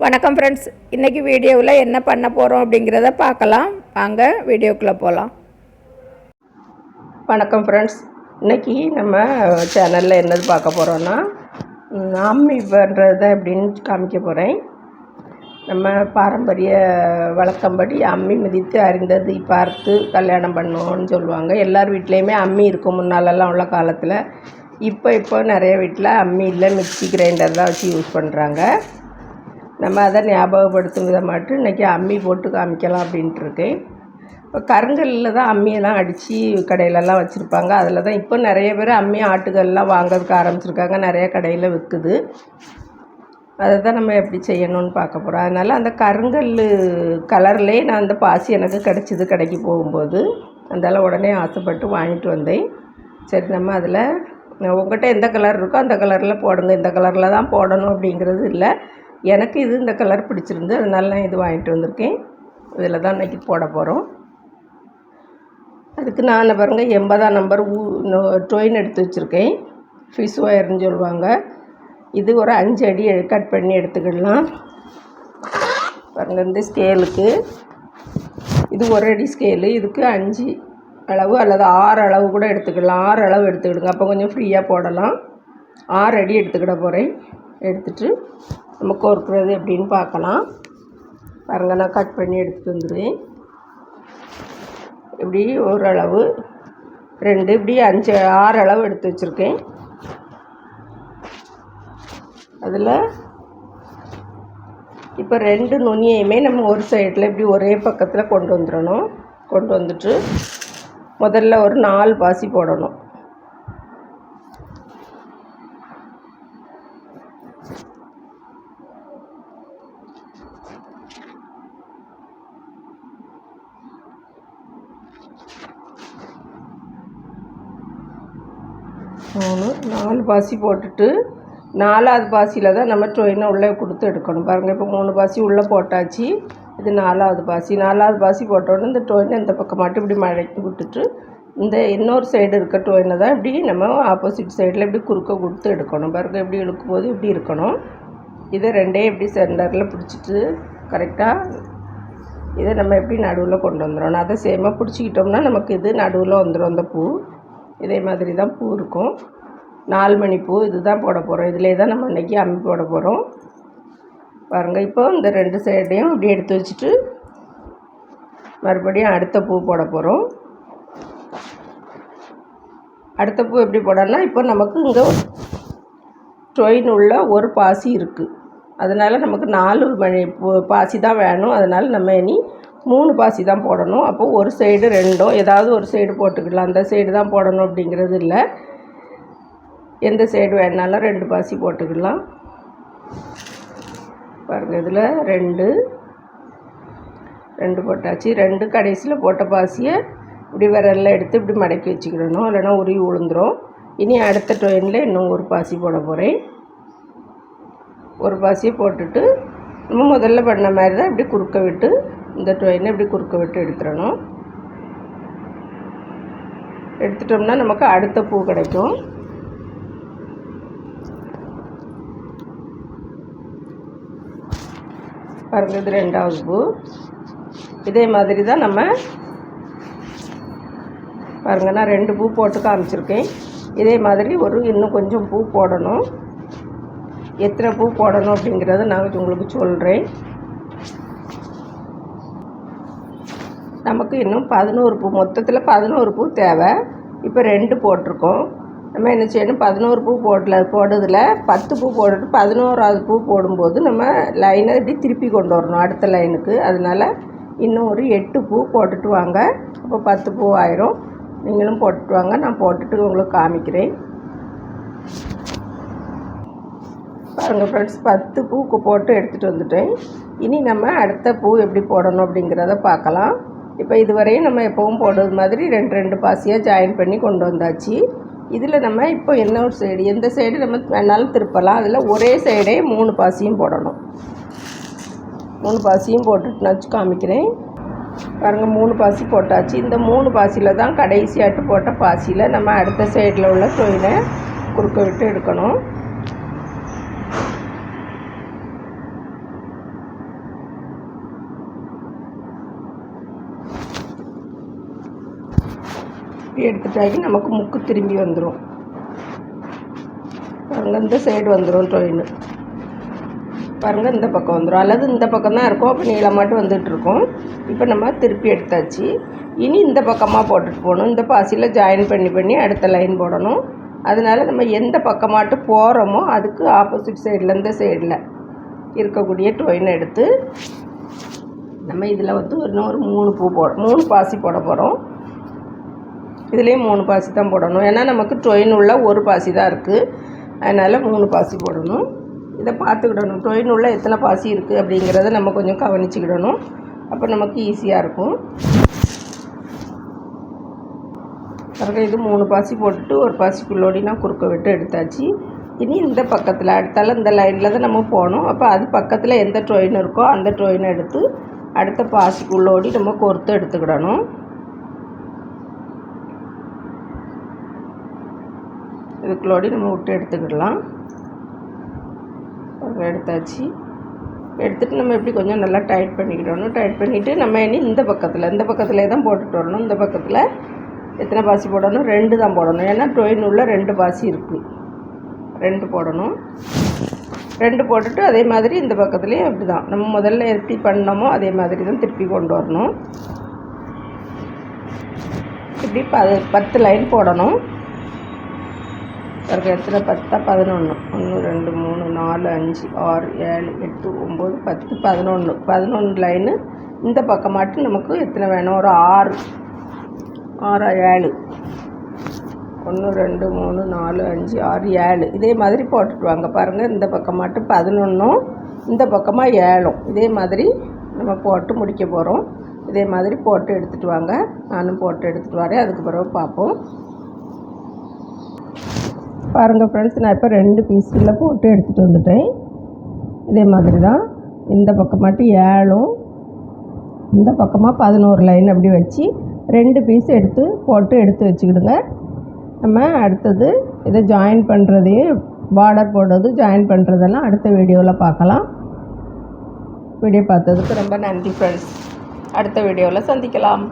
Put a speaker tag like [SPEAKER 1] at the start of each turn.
[SPEAKER 1] வணக்கம் ஃப்ரெண்ட்ஸ் இன்றைக்கி வீடியோவில் என்ன பண்ண போகிறோம் அப்படிங்கிறத பார்க்கலாம். வாங்க வீடியோக்குள்ளே போகலாம் வணக்கம் ஃப்ரெண்ட்ஸ் இன்றைக்கி நம்ம சேனலில் என்னது பார்க்க போகிறோன்னா ம், அம்மி பண்ணுறது அப்படின்னு காமிக்க போகிறேன் நம்ம பாரம்பரிய வழக்கம்படி அம்மி மிதித்து அறிந்தது பார்த்து கல்யாணம் பண்ணோன்னு சொல்லுவாங்க. எல்லார் வீட்லேயுமே அம்மி இருக்கும் முன்னாலெல்லாம் உள்ள காலத்தில். இப்போ இப்போ நிறைய வீட்டில் அம்மி இல்லை மிக்ஸி கிரைண்டர் தான் வச்சு யூஸ் பண்ணுறாங்க நம்ம அதை ஞாபகப்படுத்தும் விதமாட்டு இன்றைக்கி அம்மி போட்டு காமிக்கலாம் அப்படின்ட்டுருக்கேன். இப்போ கருங்கல்லில் தான் அம்மியெல்லாம் அடித்து கடையிலலாம் வச்சுருப்பாங்க. அதில் தான் இப்போ நிறைய பேர் அம்மி ஆட்டுகள்லாம் வாங்கிறதுக்கு ஆரம்பிச்சிருக்காங்க. நிறைய கடையில் விற்குது அதை தான் நம்ம எப்படி செய்யணும்னு பார்க்க போகிறோம் அதனால் அந்த கருங்கல் கலர்லேயே நான் அந்த பாசி எனக்கு கிடச்சிது கடைக்கு போகும்போது. அதனால உடனே ஆசைப்பட்டு வாங்கிட்டு வந்தேன். சரி நம்ம அதில் உங்கள்கிட்ட எந்த கலர் இருக்கோ அந்த கலரில் போடுங்க. இந்த கலரில் தான் போடணும் அப்படிங்கிறது இல்லை. எனக்கு இது இந்த கலர் பிடிச்சிருந்து அதனால நான் இது வாங்கிட்டு வந்திருக்கேன். இதில் தான் இன்றைக்கி போட போகிறோம் அதுக்கு நான் பாருங்கள் எண்பதாம் நம்பர் ஊ டொயின் எடுத்து வச்சுருக்கேன். ஃபிஷ் ஒயர்னு சொல்லுவாங்க. இது ஒரு அஞ்சு அடி கட் பண்ணி எடுத்துக்கிடலாம். பாருங்கள் இந்த ஸ்கேலுக்கு இது ஒரு அடி ஸ்கேலு இதுக்கு அஞ்சு அளவு அல்லது ஆறு அளவு கூட எடுத்துக்கலாம் ஆறு அளவு எடுத்துக்கிடுங்க. அப்போ கொஞ்சம் ஃப்ரீயாக போடலாம். ஆறு அடி எடுத்துக்கிட போகிறேன் எடுத்துகிட்டு நம்ம கோர்க்கிறது எப்படின்னு பார்க்கலாம். பாருங்கள் நான் கட் பண்ணி எடுத்துகிட்டு வந்துடுவேன் இப்படி ஓரளவு ரெண்டு இப்படி அஞ்சு ஆறு அளவு எடுத்து வச்சுருக்கேன். அதில் இப்போ ரெண்டு நுனியையுமே நம்ம ஒரு சைடில் இப்படி ஒரே பக்கத்தில் கொண்டு வந்துடணும். கொண்டு வந்துட்டு முதல்ல ஒரு நாலு பாசி போடணும். மூணு நாலு பாசி போட்டுட்டு நாலாவது பாசியில் தான் நம்ம ட்ரெயினை உள்ளே கொடுத்து எடுக்கணும். பாருங்கள் இப்போ மூணு பாசி உள்ளே போட்டாச்சு. இது நாலாவது பாசி. நாலாவது பாசி போட்டோன்னே இந்த டொயினை இந்த பக்கம் மட்டும் இப்படி மழைக்கு விட்டுட்டு இந்த இன்னொரு சைடு இருக்க டொயினை தான் இப்படி நம்ம ஆப்போசிட் சைடில் இப்படி குறுக்க கொடுத்து எடுக்கணும். பாருங்கள் இப்படி இழுக்கும் போது இப்படி இருக்கணும். இதை ரெண்டே இப்படி சென்டரில் பிடிச்சிட்டு கரெக்டாக இதை நம்ம எப்படி நடுவில் கொண்டு வந்துடணும்? அதை சேமாக பிடிச்சிக்கிட்டோம்னா நமக்கு இது நடுவில் வந்துடும்? அந்த பூ. இதே மாதிரி தான் பூ இருக்கும். நாலு மணி பூ இதுதான் போட போகிறோம் இதிலே தான் நம்ம இன்றைக்கி அம்மி போட போகிறோம் பாருங்கள் இப்போ இந்த ரெண்டு சைடையும் அப்படியே எடுத்து வச்சுட்டு மறுபடியும் அடுத்த பூ போட போகிறோம் அடுத்த பூ எப்படி போடணும்னா இப்போ நமக்கு இங்கே டொயின் உள்ள ஒரு பாசி இருக்குது அதனால் நமக்கு நாலு மணி பூ பாசி தான் வேணும். அதனால் நம்ம இனி மூணு பாசி தான் போடணும். அப்போ ஒரு சைடு ரெண்டோ ஏதாவது ஒரு சைடு போட்டுக்கலாம். அந்த சைடு தான் போடணும் அப்படிங்கிறது இல்லை. எந்த சைடு வேணாலும் ரெண்டு பாசி போட்டுக்கலாம். பாருங்கள் இதில் ரெண்டு ரெண்டு போட்டாச்சு. ரெண்டு கடைசியில் போட்ட பாசியை இப்படி விரலில் எடுத்து இப்படி மடக்கி வச்சுக்கிடணும். இல்லைனா உருவி உளுந்துடும் இனி அடுத்த டொயினில் இன்னும் ஒரு பாசி போட போகிறேன் ஒரு பாசியை போட்டுட்டு நம்ம முதல்ல பண்ண மாதிரி தான் இப்படி குறுக்க விட்டு இந்த டொயினை இப்படி குறுக்க விட்டு எடுத்துடணும். எடுத்துட்டோம்னா நமக்கு அடுத்த பூ கிடைக்கும். பாருங்கள் இது ரெண்டாவது பூ. இதே மாதிரி தான் நம்ம பாருங்க நான் ரெண்டு பூ போட்டு காமிச்சிருக்கேன். இதே மாதிரி ஒரு இன்னும் கொஞ்சம் பூ போடணும். எத்தனை பூ போடணும் அப்படிங்கிறத நான் உங்களுக்கு சொல்கிறேன் நமக்கு இன்னும் பதினோரு பூ மொத்தத்தில் பதினோரு பூ தேவை. இப்போ ரெண்டு போட்டிருக்கோம். நம்ம என்ன செய்யணும்? பதினோரு பூ போடல போடுறதுல பத்து பூ போட்டுட்டு பதினோராவது பூ போடும்போது நம்ம லைனை இப்படி திருப்பி கொண்டு வரணும் அடுத்த லைனுக்கு அதனால் இன்னும் ஒரு எட்டு பூ போட்டுட்டு வாங்க. அப்போ பத்து பூ ஆயிரும். நீங்களும் போட்டுட்டு வாங்க. நான் போட்டுட்டு உங்களுக்கு காமிக்கிறேன். பாருங்கள் ஃப்ரெண்ட்ஸ் பத்து பூக்கு போட்டு எடுத்துகிட்டு வந்துட்டேன். இனி நம்ம அடுத்த பூ எப்படி போடணும் அப்படிங்கிறத பார்க்கலாம். இப்போ இதுவரையும் நம்ம எப்பவும் போடுறது மாதிரி ரெண்டு ரெண்டு பாசியாக ஜாயின் பண்ணி கொண்டு வந்தாச்சு. இதில் நம்ம இப்போ என்ன ஒரு சைடு எந்த சைடு நம்ம வேணாலும் திருப்பலாம். அதில் ஒரே சைடே மூணு பாசியும் போடணும். மூணு பாசியும் போட்டுட்டு நான் காமிக்கிறேன். பாருங்கள் மூணு பாசி போட்டாச்சு. இந்த மூணு பாசியில் தான் கடைசியாட்டு போட்ட பாசியில் நம்ம அடுத்த சைடில் உள்ள தொழிலை குறுக்க விட்டு எடுக்கணும். திருப்பி எடுத்துட்டாக்கி நமக்கு முக்கு திரும்பி வந்துடும் பாருங்கள் இந்த சைடு வந்துடும் ட்ரெயின் பாருங்க இந்த பக்கம் வந்துடும் அல்லது இந்த பக்கம் தான் இருக்கும். அப்போ நீளமாட்டு வந்துட்டுருக்கோம் இப்போ நம்ம திருப்பி எடுத்தாச்சு. இனி இந்த பக்கமாக போட்டுட்டு போகணும். இந்த பாசியில் ஜாயின் பண்ணி பண்ணி அடுத்த லைன் போடணும். அதனால நம்ம எந்த பக்கமாட்டு போகிறோமோ அதுக்கு ஆப்போசிட் சைடில் இந்த சைடில் இருக்கக்கூடிய டொயின் எடுத்து நம்ம இதில் வந்து இன்னொரு மூணு பூ போட மூணு பாசி போட போகிறோம் இதுலேயும் மூணு பாசி தான் போடணும். ஏன்னா நமக்கு டொயின் உள்ள ஒரு பாசி தான் இருக்குது அதனால் மூணு பாசி போடணும். இதை பார்த்துக்கிடணும். டொயின் உள்ள எத்தனை பாசி இருக்குது அப்படிங்கிறத நம்ம கொஞ்சம் கவனிச்சுக்கிடணும். அப்போ நமக்கு ஈஸியாக இருக்கும். அப்புறம் இது மூணு பாசி போட்டுட்டு ஒரு பாசிக்குள்ளோடி நான் குறுக்க விட்டு எடுத்தாச்சு. இனி இந்த பக்கத்தில் அடுத்தால இந்த லைனில் தான் நம்ம போனோம் அப்போ அது பக்கத்தில் எந்த ட்ரெயின் இருக்கோ அந்த ட்ரெயினை எடுத்து அடுத்த பாசிக்குள்ளோடி நம்ம கொறுத்து எடுத்துக்கிடணும். இதுக்குள்ளோடி நம்ம விட்டு எடுத்துக்கிடலாம். எடுத்தாச்சு. எடுத்துகிட்டு நம்ம எப்படி கொஞ்சம் நல்லா டைட் பண்ணிக்கிடணும். டைட் பண்ணிவிட்டு நம்ம இனி இந்த பக்கத்தில் இந்த பக்கத்துலேயே தான் போட்டுட்டு வரணும். இந்த பக்கத்தில் எத்தனை பாசி போடணும்? ரெண்டு தான் போடணும். ஏன்னா டொயின் உள்ள ரெண்டு பாசி இருக்குது ரெண்டு போடணும். ரெண்டு போட்டுட்டு அதே மாதிரி இந்த பக்கத்துலேயும் அப்படி தான் நம்ம முதல்ல எப்படி பண்ணோமோ அதே மாதிரி தான் திருப்பி கொண்டு வரணும். இப்படி ப பத்து லைன் போடணும். பிறகு எத்தனை பத்தா பதினொன்று ஒன்று ரெண்டு மூணு நாலு அஞ்சு ஆறு ஏழு எட்டு ஒம்பது பத்து பதினொன்று பதினொன்று லைனு இந்த பக்கமாட்டு நமக்கு எத்தனை வேணும் ஒரு ஆறு ஆறு ஏழு ஒன்று ரெண்டு மூணு நாலு அஞ்சு ஆறு ஏழு இதே மாதிரி போட்டுட்டு வாங்க பாருங்கள் இந்த பக்கம் மட்டும் பதினொன்றும் இந்த பக்கமாக ஏழும் இதே மாதிரி நம்ம போட்டு முடிக்க போகிறோம் இதே மாதிரி போட்டு எடுத்துகிட்டு வாங்க நானும் போட்டு எடுத்துகிட்டு வரேன் அதுக்கு பிறகு பார்ப்போம் பாருங்கள் ஃப்ரெண்ட்ஸ் நான் இப்போ ரெண்டு பீஸில் போட்டு எடுத்துகிட்டு வந்துட்டேன். இதே மாதிரி தான் இந்த பக்கம் மட்டும் ஏழும். இந்த பக்கமாக பதினோரு லைன் அப்படி வச்சு ரெண்டு பீஸ் எடுத்து போட்டு எடுத்து வச்சுக்கிடுங்க. நம்ம அடுத்தது இதை ஜாயின் பண்ணுறதையும் பார்டர் போடுறது ஜாயின் பண்ணுறதெல்லாம் அடுத்த வீடியோவில் பார்க்கலாம். வீடியோ பார்த்ததுக்கு ரொம்ப நன்றி ஃப்ரெண்ட்ஸ் அடுத்த வீடியோவில் சந்திக்கலாம்.